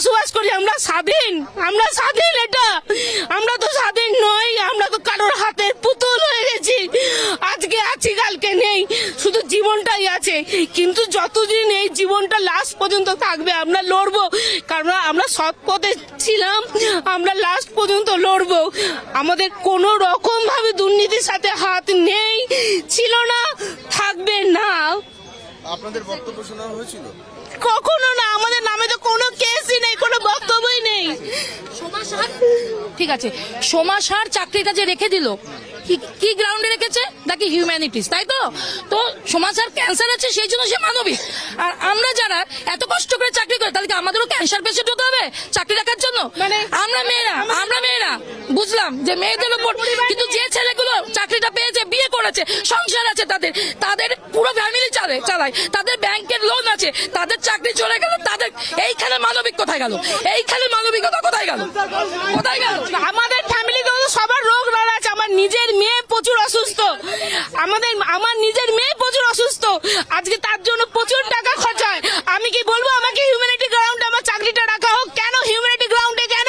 বসবাস করি আমরা স্বাধীন আমরা স্বাধীন এটা। আমরা তো স্বাধীন নই আমরা তো কারোর হাতের পুতুল হয়ে গেছি। আজকে আছি কালকে নেই শুধু জীবনটাই আছে। কিন্তু যতদিন এই জীবনটা লাস্ট পর্যন্ত থাকবে আমরা লড়বো। কারণ আমরা সৎ পথে ছিলাম আমরা লাস্ট পর্যন্ত লড়বো। আমাদের কোনো রকম ভাবে দুর্নীতির সাথে হাত নেই ছিল না থাকবে না। আপনাদের বক্তব্য শোনা হয়েছিল? কখনো না আমাদের নামে তো কোনো কেসই নেই কোনো বক্তব্যই নেই। ঠিক আছে। সোমাসার চাকরিটা যে রেখে দিল কি- গ্রাউন্ডে রেখেছে? নাকি হিউম্যানিটিস তাই তো? তো ক্যান্সার আছে সেই জন্য সে মানবিক আর আমরা যারা এত কষ্ট করে চাকরি করি তাহলে কি আমাদেরও ক্যান্সার পেশেন্ট হতে হবে? চাকরি রাখার জন্য? মানে আমরা মেয়েরা আমরা মেয়েরা বুঝলাম যে মেয়েদের উপর কিন্তু যে ছেলেগুলো চাকরিটা পেয়েছে বিয়ে করেছে সংসার আছে তাদের তাদের পুরো ফ্যামিলি চালে চালায়। তাদের ব্যাংকের লোন আছে, তাদের চাকরি চলে গেল তাদের এইখানে মানবিক কোথায় গেল? এইখানে মানবিকতা কোথায় গেল? কোথায় গেল? আমাদের ফ্যামিলিতে সবার রোগ রাড়া আছে, আমার নিজের মেয়ে প্রচুর অসুস্থ। আমাদের, আমার নিজের মেয়ে প্রচুর অসুস্থ। আজকে তার জন্য প্রচুর টাকা খরচ হয় আমি কি বলব আমাকে হিউম্যানিটি গ্রাউন্ডে আমার চাকরিটা রাখা হোক কেন হিউম্যানিটি গ্রাউন্ডে কেন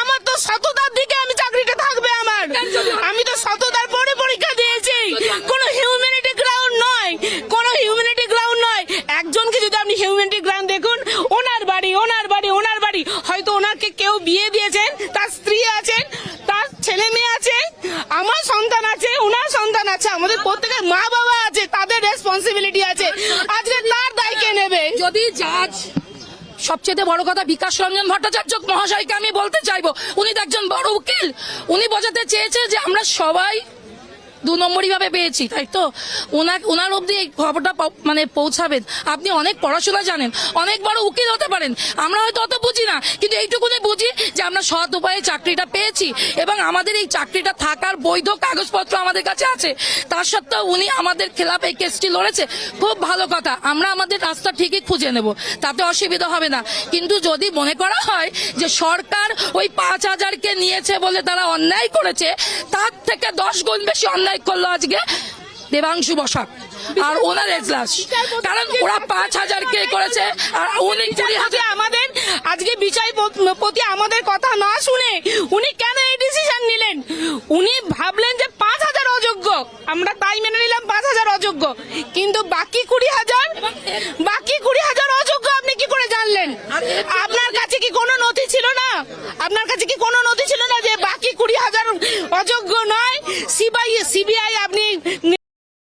আমার তো সততার দিকে আমি চাকরিটা থাকবে আমার আমি তো সততার পরে পরীক্ষা দিয়েছি কোনো হিউম্যানিটি গ্রাউন্ড নয় কোনো হিউম্যানিটি গ্রাউন্ড নয় একজনকে যদি আপনি হিউম্যানিটি গ্রাউন্ড দেখুন ওনার বাড়ি ওনার বাড়ি ওনার বাড়ি হয়তো ওনাকে কেউ বিয়ে দিয়েছেন, তার স্ত্রী আছেন, তার ছেলে মেয়ে আছে, আমার সন্তান আছে, ওনার সন্তান আছে, আমাদের প্রত্যেকের মা বাবা আছে, তাদের রেসপন্সিবিলিটি আছে। আজকে তার দায় কে নেবে? যদি জাজ, সবচেয়ে বড় কথা বিকাশ রঞ্জন ভট্টাচার্য মহাশয়কে আমি বলতে চাইব, উনি তো একজন বড় উকিল। উনি বোঝাতে চেয়েছে যে আমরা সবাই দু নম্বরই ভাবে পেয়েছি, তাই তো? ওনার ওনার অবধি এই খবরটা মানে পৌঁছাবেন। আপনি অনেক পড়াশোনা জানেন, অনেক বড় উকিল হতে পারেন। আমরা হয়তো অত বুঝি না, কিন্তু এইটুকুনি বুঝি যে আমরা সৎ উপায়ে চাকরিটা পেয়েছি এবং আমাদের এই চাকরিটা থাকার বৈধ কাগজপত্র আমাদের কাছে আছে। তার সত্ত্বেও উনি আমাদের খেলাপ এই কেসটি লড়েছে। খুব ভালো কথা, আমরা আমাদের রাস্তা ঠিকই খুঁজে নেব, তাতে অসুবিধা হবে না। কিন্তু যদি মনে করা হয় যে সরকার ওই পাঁচ হাজারকে নিয়েছে বলে তারা অন্যায় করেছে, তার থেকে দশ গুণ বেশি অন্যায় করল আজকে? দেবাংশু বসাক। আর ওনার এজলাস। কারণ ওরা পাঁচ হাজার কে করেছে আর উনি কুড়ি হাজার আমাদের আজকে বিচারপতি আমাদের কথা না শুনে উনি কেন এই ডিসিশন নিলেন? উনি ভাবলেন যে পাঁচ হাজার অযোগ্য। আমরা তাই মেনে নিলাম পাঁচ হাজার অযোগ্য। কিন্তু বাকি কুড়ি হাজার বাকি কুড়ি হাজার অযোগ্য আপনি কি করে জানলেন আপনার কাছে কি কোনো নথি ছিল না আপনার কাছে কি কোনো নথি ছিল না যে বাকি কুড়ি হাজার অযোগ্য নয়। সিবিআই সিবিআই আপনি